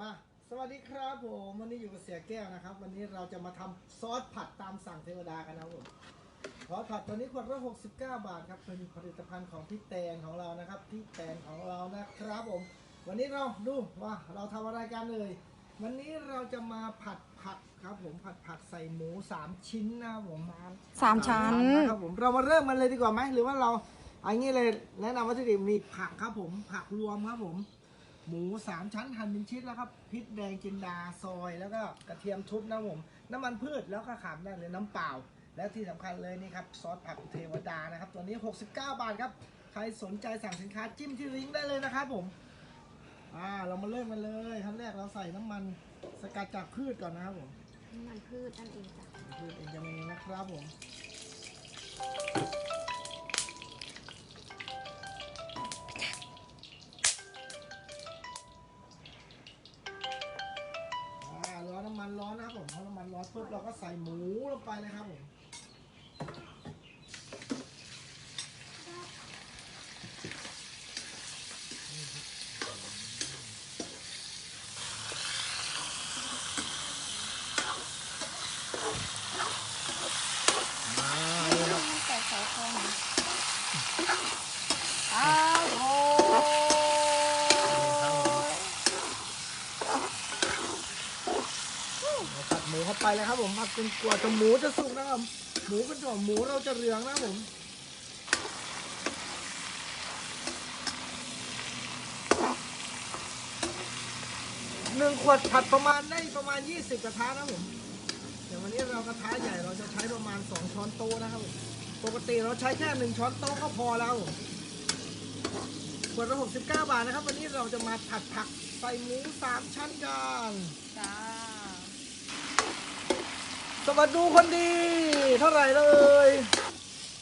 มาสวัสดีครับผมวันนี้อยู่กับเสียแก้วนะครับ วันนี้เราจะมาทำซอสผัดตามสั่งเทวดากันนะครับผมซอสผัดตัวนี้ขวดละ69 บาทครับเป็นผลิตภัณฑ์ของพี่แตนของเรานะครับพี่แตนของเรานะครับผม วันนี้เราดูว่าเราทำอะไรกันเลย วันนี้เราจะมาผัดผักครับผมผัดผักใส่หมูสามชิ้นนะครับผมสามชั้นนะครับผมเรามาเริ่มมันเลยดีกว่าไหมหรือว่าเราเอันนี้เลยแนะนำวัตถุดิบมีผักครับผม ผักรวมครับผม หมูสามชั้นหั่นเป็นชิ้นแล้วครับพริกแดงจินดาซอย แล้วก็กระเทียมทุบนะครับผม น้ำมันพืชแล้วก็ขามได้เลยน้ำเปล่า และที่สำคัญเลยนี่ครับซอสผักเทวดานะครับ ตัวนี้ 69 บาทครับ ใครสนใจสั่งสินค้าจิ้มที่ลิงก์ได้เลยนะครับผมอ่าเรามาเริ่มกันเลยขั้นแรกเราใส่น้ำมันสกัดจากพืชก่อนนะครับผมน้ำมันพืชนั่นเองจ้ะพืชเองจะมีนะครับผม ลงไปเลยครับผม อ่านี่ครับ แต่ใส่ทองอ้าวโอ้ย เราผัดหมูเข้าไปเลยครับผมผัดจน กว่าจะหมูจะสุกนะครับ หมูเป็นตัวหมูเราจะเหลืองนะผมหนึ่งขวดผัดประมาณได้ประมาณ 20 กระทะนะผมเดี๋ยววันนี้เรากระทะใหญ่เราจะใช้ประมาณ 2 ช้อนโต๊ะนะครับผมปกติเราใช้แค่ 1 ช้อนโต๊ะก็พอแล้วขวดละ69 บาทนะครับ วันนี้เราจะมาผัดผักใส่หมูสามชั้นกันจ้า สวัสดีคนดี เท่าไหร่เลย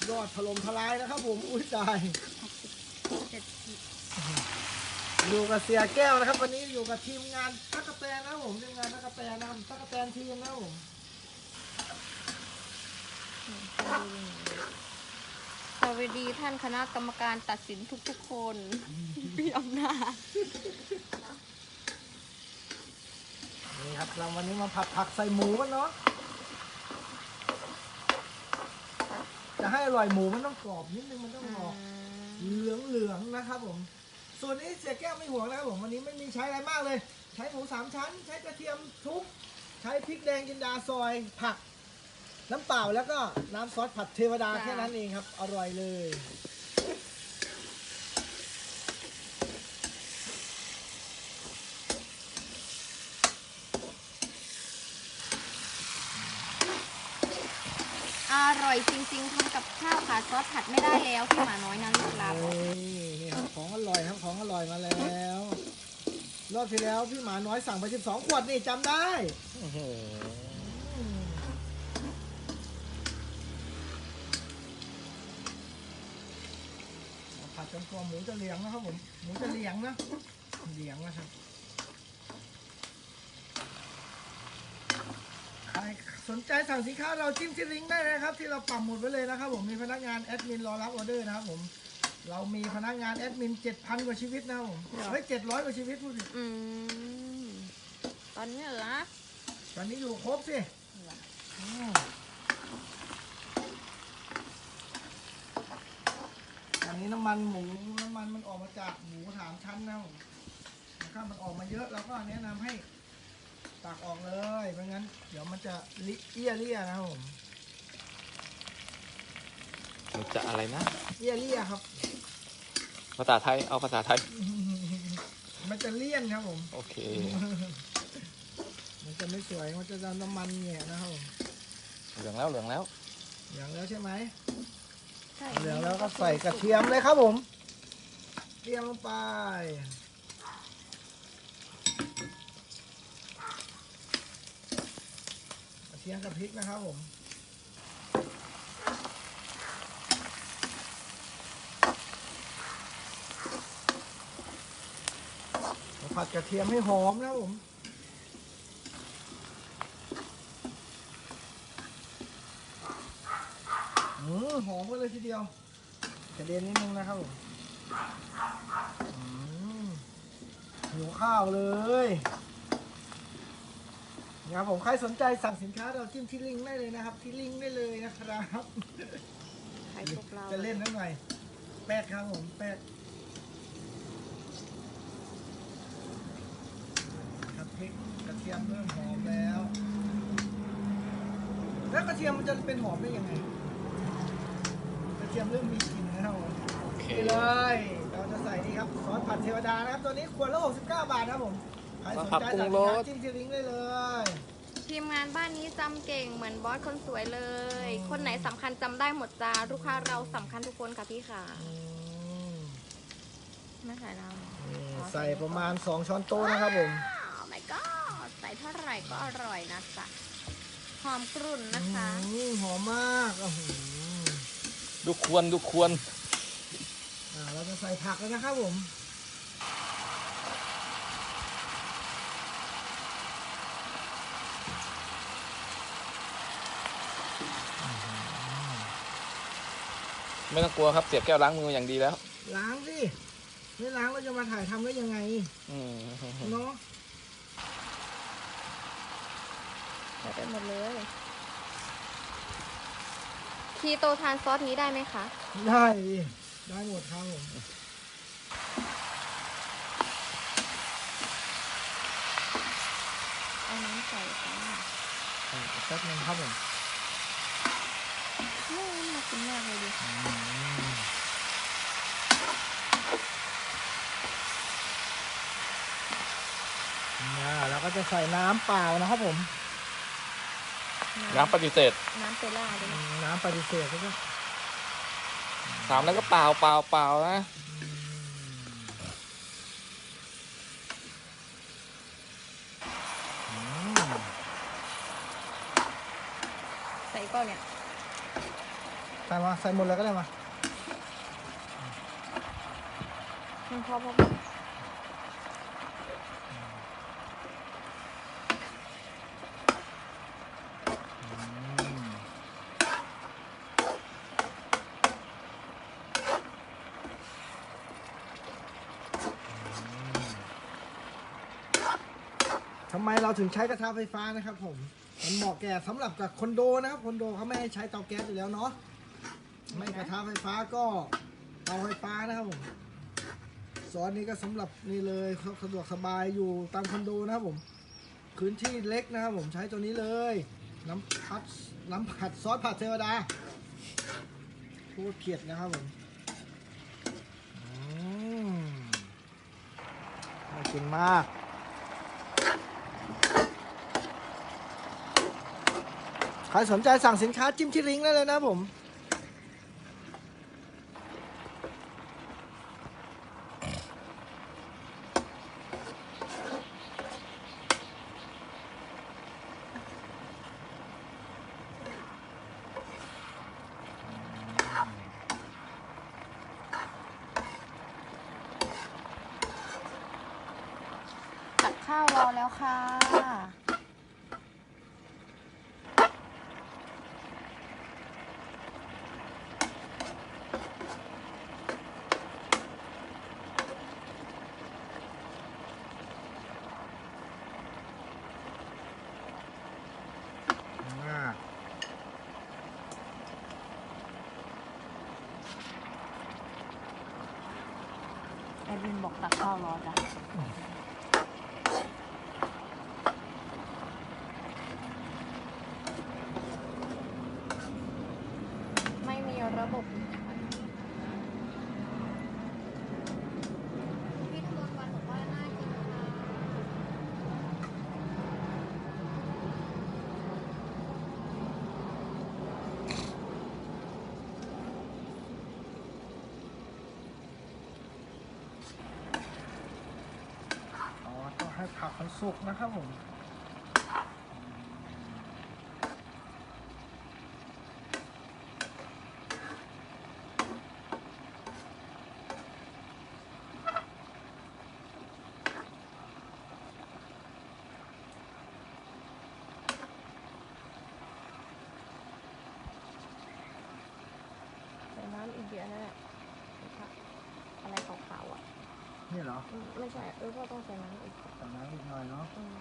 ยอดถล่มทลายนะครับผมอุ้ยตายเจ็ดสิบอยู่กับเสียแก้วนะครับ วันนี้อยู่กับทีมงานตั๊กแตนนะครับผมทีมงานตั๊กแตนนะครับตั๊กแตนทีมนะครับผมสวัสดีท่านคณะกรรมการตัดสินทุกๆคน พี่อำนาจนี่ครับเราวันนี้มาผัดผักใส่หมูกันเนาะ จะให้อร่อยหมูมันต้องกรอบนิดนึงมันต้องออกเหลืองเหลืองๆนะครับผม ส่วนนี้เสียแก้วไม่ห่วงนะครับผมวันนี้ไม่มีใช้อะไรมากเลย ใช้หมูสามชั้น ใช้กระเทียมทุบใช้พริกแดงจินดาซอยผัก น้ำเปล่าแล้วก็น้ำซอสผัดเทวดาแค่นั้นเองครับ อร่อยเลย ร่อยจริงๆทำกับข้าวขาดซอสผัดไม่ได้แล้วพี่หมาน้อยนะลูกหลานโอ้ยนี่ครับของอร่อยครับของอร่อยมาแล้ว รอบที่แล้วพี่หมาน้อยสั่งไป 12 ขวดนี่จำได้ผัดจนตัวหมูจะเหลียงนะครับผมหมูจะเหลียงนะเหลียงนะครับใคร สนใจสั่งสินค้าเราจิ้มที่ลิงก์ได้เลยนะครับ ที่เราปักหมุดไว้เลยนะครับ ผมมีพนักงานแอดมินรอรับออเดอร์นะครับผมเรามีพนักงานแอดมิน7,000กว่าชีวิตนะครับผมเฮ้ย700กว่าชีวิตพูดผิดอืมตอนนี้เหรอตอนนี้อยู่ครบสิอืมอันนี้น้ำมันหมูน้ำมันมันออกมาจากหมูถามชั้นนะครับผมนะครับมันออกมาเยอะเราก็แนะนำให้ ตักออกเลยไม่งั้น เดี๋ยวมันจะลิเอี้ยเลี่ยนะครับผมมันจะอะไรนะเอี้ยเลี่ยครับ ภาษาไทย เอาภาษาไทย มันจะเลี่ยนครับผม โอเค มันจะไม่สวย มันจะดำน้ำมันแง่นะครับผมเหลืองแล้วเหลืองแล้วอย่างแล้วใช่ไหมใช่เหลืองแล้วก็ใส่กระเทียมเลยครับผมเตรียมลงไป กระ เทียมกับพริกนะครับผมผัดกระเทียมให้หอมนะผมอืมหอมกันเลยทีเดียวกระเด็นนิดนึงนะครับผมอืมหิวข้าวเลย ครับผมใครสนใจสั่งสินค้าเราจิ้มที่ลิงก์ได้เลยนะครับ ที่ลิงก์ได้เลยนะครับใครพวกเราจะเล่นนิดหน่อยแป๊กครับผมแป๊กครับพริกกระเทียมเริ่มหอมแล้ว แล้วกระเทียมมันจะเป็นหอมได้ยังไงกระเทียมเริ่มมีกลิ่นแล้วโอเคนี่เลย เราจะใส่นี่ครับซอสผัดเทวดานะครับตัวนี้ขวดละ69 บาทนะครับผมใครสนใจสั่งสินค้าจิ้มที่ลิงก์ได้เลย ทีมงานบ้านนี้จำเก่งเหมือนบอสคนสวยเลย คนไหนสำคัญจำได้หมดจ้าลูกค้าเราสำคัญทุกคนค่ะพี่ค่ะอืมไม่ใส่น้ำเหรอนี่ใส่ประมาณ 2 ช้อนโต๊ะนะครับผมอ้าว my god ใส่เท่าไหร่ก็อร่อยนะจ๊ะหอมกรุ่นนะคะอืมหอมมากอื้อหือดูควรดูควรอ่าเราจะใส่ผักแล้วนะครับผม ไม่ต้องกลัวครับเสียบแก้วล้างมืออย่างดีแล้ว ล้างสิไม่ล้างเราจะมาถ่ายทำได้ยังไงอืมเนาะใส่ไปหมดเลยคีโตทานซอสนี้ได้ไหมคะ ได้ดิได้หมดครับผมเอาน้ำใส่ค่ะแป๊บนึงครับผม นี่มากินมากเลยดิอ่าเราก็จะใส่น้ำเปล่านะครับผม น้ำปฏิเสธ น้ำเปล่าด้วยอืนะมน้ำปฏิเสธก็จะถามแล้วก็เปล่าเปล่าเปล่านะอืมใส่ก้อนเนี่ย ใส่มาใส่หมดเลยก็ได้มาอืมพอพอพอทำไมเราถึงใช้กระทะไฟฟ้านะครับผม มันเหมาะแก่สำหรับกับคอนโดนะครับคอนโดเขาไม่ให้ใช้เตาแก๊สอยู่แล้วเนาะ ไม่กระทะไฟฟ้าก็เตาไฟฟ้านะครับผมซอสนี้ก็สำหรับนี่เลยเขาสะดวกสบายอยู่ตามคอนโดนะครับผมพื้นที่เล็กนะครับผมใช้ตัวนี้เลย น้ำพัดน้ำผัดซอสผัดเทวดาโคตรเผ็ดนะครับผมอืมน่ากินมากใครสนใจสั่งสินค้าจิ้มที่ลิงก์ได้เลยนะผม ข้าวรอแล้วค่ะ อ่าแอดมินบอกตักข้าวรอจ้ะไม่มีระบบพี่ทุกวันบอกว่าน่ากินค่ะ อ๋อต้องให้ ผักมันสุกนะครับผม ใส่น้ำอีกเยอะนั่นแหละอะไรขาวๆอะ นี่เหรออืมไม่ใช่ เออพ่อต้องใส่น้ำอีกใส่น้ำอีกหน่อยเนาะอืม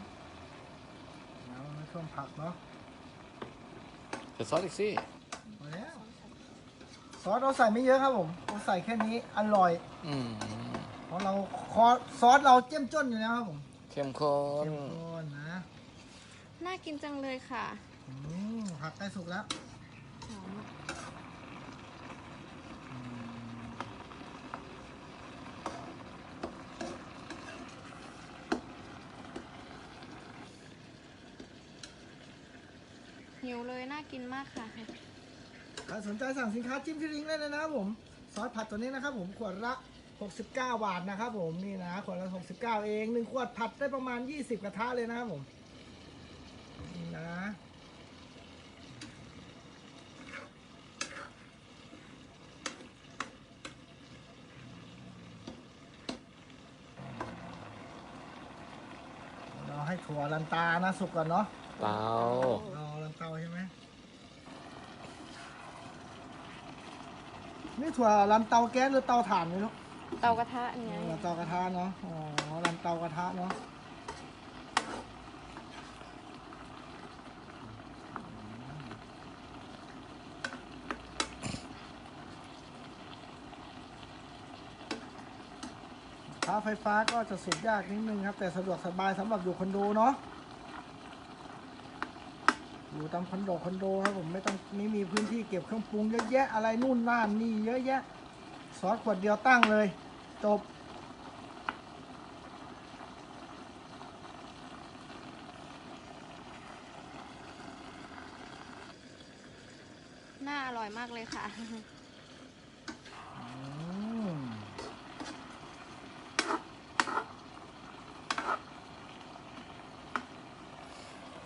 อแล้วไม่เพิ่มผักเนาะเดี๋ยวซอสอีกสิมาแล้วซอสเราใส่ไม่เยอะครับผมเราใส่แค่นี้อร่อยอืมเพราะเราคอซอสเราเจ้มจ้นอยู่แล้วครับผมเข้มข้นเข้มข้นนะ น่ากินจังเลยค่ะ อืมผักใกล้สุกแล้ว หอมอะ หิวเลยน่ากินมากค่ะ ใครสนใจสั่งสินค้าจิ้มที่ลิงก์ได้เลยนะครับผมซอสผัดตัวนี้นะครับผมขวดละ 69 บาทนะครับผมนี่นะขวดละ 69 เองหนึ่งขวดผัดได้ประมาณ 20 กระทะเลยนะครับผมนี่นะเราให้ถั่วลันตานะสุกก่อนเนาะ เตาเราลันเตา ใช่ไหมนี่ถั่วลันเตาแก๊สหรือเตาถ่านไม่รู้เตากระทะเนี่ยลันเตากระทะเนาะอ๋อลันเตากระทะเนาะค่าไฟฟ้าก็จะสุดยากนิดนึงครับ แต่สะดวกสบายสำหรับอยู่คอนโดเนาะ อยู่ตามคอนโดคอนโดครับผมไม่ต้องไม่มีพื้นที่เก็บเครื่องปรุงเยอะแยะอะไรนู่นนั่นนี่เยอะแยะซอสขวดเดียวตั้งเลย จบ น่าอร่อยมากเลยค่ะ อืม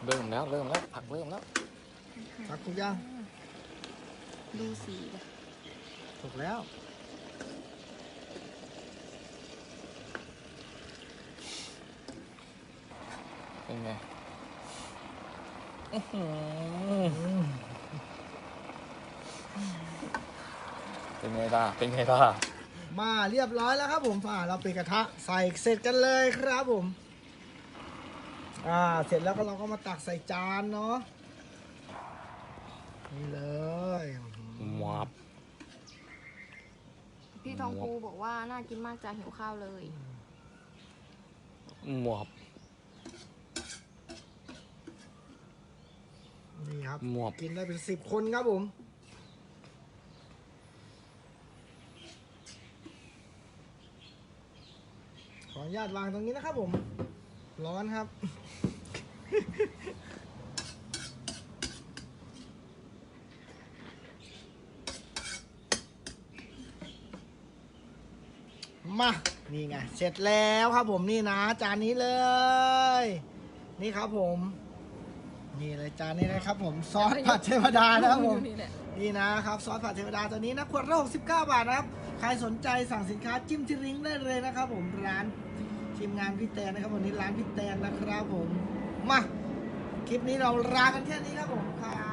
เริ่ม แล้ว เริ่มแล้ว ผักเริ่มแล้วสักถูกยังดูสีถูกแล้วเป็นไงอื้อหืออืมเป็นไงล่ะเป็นไงล่ะมาเรียบร้อยแล้วครับผมอ่าเราปิดกระทะใส่เสร็จกันเลยครับผม อ่า เสร็จแล้วก็เราก็มาตักใส่จานเนาะ นี่เลยหมอบพี่ทองภูบอกว่าน่ากินมากจะหิวข้าวเลย หมอบนี่ครับ หมอบกินได้เป็นสิบคนครับผมขออนุญาตวางตรงนี้นะครับผม ร้อนครับ มานี่ไงเสร็จแล้วครับผมนี่นะจานนี้เลย นี่ครับผม นี่เลยจานนี้นะครับ ผมซอสผัดเทวดานะครับผมนี่นะครับซอสผัดเทวดาตัวนี้นะขวดละ69 บาทนะครับ ใครสนใจสั่งสินค้าจิ้มที่ลิงก์ได้เลยนะครับ ผมร้านทีมงานพี่แตนนะครับวันนี้ร้านพี่แตนนะครับผมมาคลิปนี้เราลากันแค่นี้ครับผมครับสวัสดีครับ